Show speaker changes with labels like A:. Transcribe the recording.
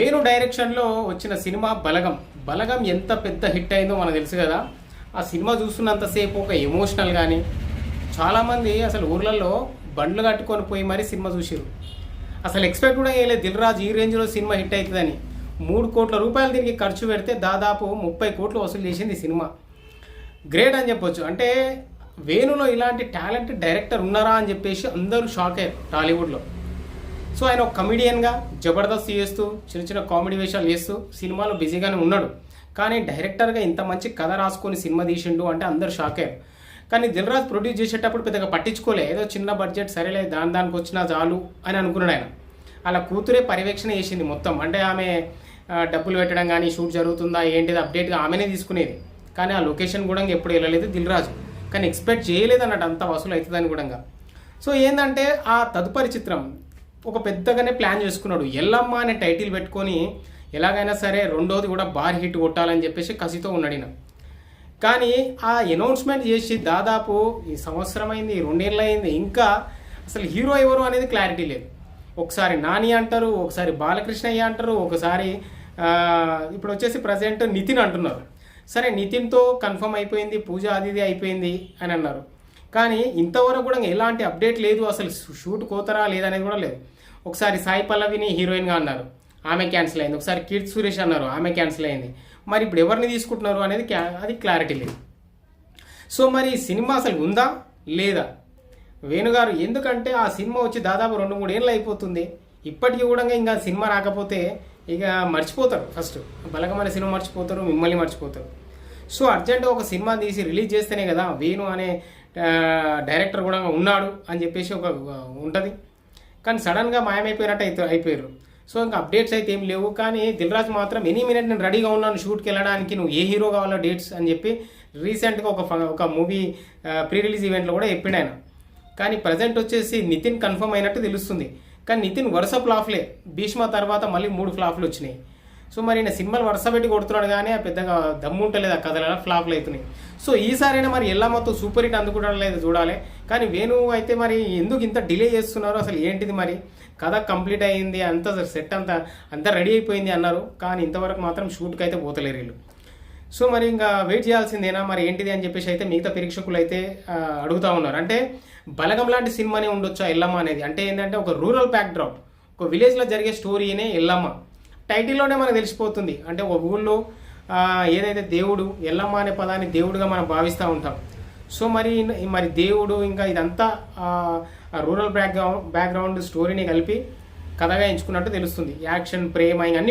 A: వేణు డైరెక్షన్లో వచ్చిన సినిమా బలగం. బలగం ఎంత పెద్ద హిట్ అయిందో మనకు తెలుసు కదా. ఆ సినిమా చూస్తున్నంతసేపు ఒక ఎమోషనల్ కానీ చాలామంది అసలు ఊర్లలో బండ్లు కట్టుకొని పోయి మరీ సినిమా చూసారు అసలు ఎక్స్పెక్ట్ కూడా చేయలేదు దిల్ రాజు ఈ రేంజ్లో సినిమా హిట్ అవుతుందని. మూడు కోట్ల రూపాయలు దీనికి ఖర్చు పెడితే దాదాపు ముప్పై కోట్లు వసూలు చేసింది సినిమా. గ్రేట్ అని చెప్పొచ్చు. అంటే వేణులో ఇలాంటి టాలెంట్ డైరెక్టర్ ఉన్నారా అని చెప్పేసి అందరూ షాక్ అయ్యారు టాలీవుడ్లో. సో ఆయన ఒక కమిడియన్గా జబర్దస్త్ చేస్తూ చిన్న చిన్న కామెడీ వేషాలు చేస్తూ సినిమాలో బిజీగానే ఉన్నాడు. కానీ డైరెక్టర్గా ఇంత మంచి కథ రాసుకొని సినిమా తీసిండు అంటే అందరు షాక్. అయ్యారు కానీ దిల్రాజ్ ప్రొడ్యూస్ చేసేటప్పుడు పెద్దగా పట్టించుకోలే. ఏదో చిన్న బడ్జెట్ సరేలే దాని దానికి వచ్చినా చాలు అని అనుకున్నాడు ఆయన. అలా కూతురే పర్యవేక్షణ చేసింది మొత్తం. అంటే ఆమె డబ్బులు పెట్టడం కానీ షూట్ జరుగుతుందా ఏంటిది అప్డేట్గా ఆమెనే తీసుకునేది. కానీ ఆ లొకేషన్ కూడా ఎప్పుడు వెళ్ళలేదు దిల్రాజు. కానీ ఎక్స్పెక్ట్ చేయలేదు అన్నట్టు అంత వసూలు అవుతుందని కూడా సో ఏంటంటే ఆ తదుపరి చిత్రం ఒక పెద్దగానే ప్లాన్ చేసుకున్నాడు. ఎల్లమ్మ అనే టైటిల్ పెట్టుకొని ఎలాగైనా సరే రెండోది కూడా బార్ హిట్ కొట్టాలని చెప్పేసి కసితో ఉన్నాడు కానీ ఆ అనౌన్స్మెంట్ చేసి దాదాపు ఈ సంవత్సరం అయింది రెండేళ్ళు అయింది ఇంకా అసలు హీరో ఎవరు అనేది క్లారిటీ లేదు. ఒకసారి నాని అంటారు ఒకసారి బాలకృష్ణయ్య అంటారు ఒకసారి ఇప్పుడు వచ్చేసి ప్రజెంట్ నితిన్ అంటున్నారు. సరే నితిన్తో కన్ఫర్మ్ అయిపోయింది పూజ అది ఇది అయిపోయింది అని అన్నారు. కానీ ఇంతవరకు కూడా ఎలాంటి అప్డేట్ లేదు. అసలు షూట్ కోతరా లేదనేది కూడా లేదు. ఒకసారి సాయి పల్లవిని హీరోయిన్గా అన్నారు. ఆమె క్యాన్సిల్ అయింది. ఒకసారి కీర్తి సురేష్ అన్నారు. ఆమె క్యాన్సిల్ అయింది. మరి ఇప్పుడు ఎవరిని తీసుకుంటున్నారు అనేది అది క్లారిటీ లేదు. సో మరి సినిమా అసలు ఉందా? లేదా? వేణుగారు ఎందుకంటే ఆ సినిమా వచ్చి దాదాపు రెండు మూడు ఏళ్ళు అయిపోతుంది. ఇప్పటికీ కూడా ఇంకా సినిమా రాకపోతే ఇక మర్చిపోతారు ఫస్ట్. బలగమైన సినిమా మర్చిపోతారు మిమ్మల్ని మర్చిపోతారు. సో అర్జెంటుగా ఒక సినిమా తీసి రిలీజ్ చేస్తేనే కదా వేణు అనే డైరెక్టర్ కూడా ఉన్నాడు అని చెప్పేసి ఒక ఉంటుంది. కానీ సడన్గా మాయమైపోయినట్టు అయితే అయిపోయారు. సో ఇంకా అప్డేట్స్ అయితే ఏం లేవు. కానీ దిల్రాజ్ మాత్రం ఎనీ మినిట్ నేను రెడీగా ఉన్నాను షూట్కి వెళ్ళడానికి నువ్వు ఏ హీరో కావాలో డేట్స్ అని చెప్పి రీసెంట్గా ఒక ఒక మూవీ ప్రీ రిలీజ్ ఈవెంట్లో కూడా చెప్పిండు ఆయన. కానీ ప్రజెంట్ వచ్చేసి నితిన్ కన్ఫర్మ్ అయినట్టు తెలుస్తుంది. కానీ నితిన్ వరుస ఫ్లాఫ్లే భీష్మ తర్వాత మళ్ళీ మూడు ఫ్లాఫ్లు వచ్చినాయి. సో మరి ఈయన సినిమాలు వరుస పెట్టి కొడుతున్నాడు కానీ ఆ పెద్దగా దమ్ము ఉంటలేదు ఆ కథలలో ఫ్లాప్లు అవుతున్నాయి. సో ఈసారైనా మరి ఎల్లమ్మతో సూపర్ హిట్ అందుకుంటాడో లేదు చూడాలి. కానీ వేణు అయితే మరి ఎందుకు ఇంత డిలే చేస్తున్నారు? అసలు ఏంటిది మరి? కథ కంప్లీట్ అయ్యింది అంత సెట్ అంతా అంతా రెడీ అయిపోయింది అన్నారు. కానీ ఇంతవరకు మాత్రం షూట్కి అయితే పోతలేరు వీళ్ళు. సో మరి ఇంకా వెయిట్ చేయాల్సిందేనా? మరి ఏంటిది అని చెప్పేసి అయితే మిగతా ప్రేక్షకులు అయితే అడుగుతూ అడుగుతా ఉన్నారు. అంటే బలగం లాంటి సినిమానే ఉండొచ్చా ఎల్లమ్మ అనేది? అంటే ఏంటంటే ఒక రూరల్ బ్యాక్డ్రాప్. ఒక విలేజ్లో జరిగే స్టోరీనే ఎల్లమ్మ. టైటిల్లోనే మనకు తెలిసిపోతుంది. అంటే ఒక ఊళ్ళో ఏదైతే దేవుడు ఎల్లమ్మ అనే పదాన్ని దేవుడుగా మనం భావిస్తూ ఉంటాం. సో మరి మరి దేవుడు ఇంకా ఇదంతా రూరల్ బ్యాక్గ్రౌండ్ బ్యాక్గ్రౌండ్ స్టోరీని కలిపి కథగా ఎంచుకున్నట్టు తెలుస్తుంది. యాక్షన్ ప్రేమ ఇవన్నీ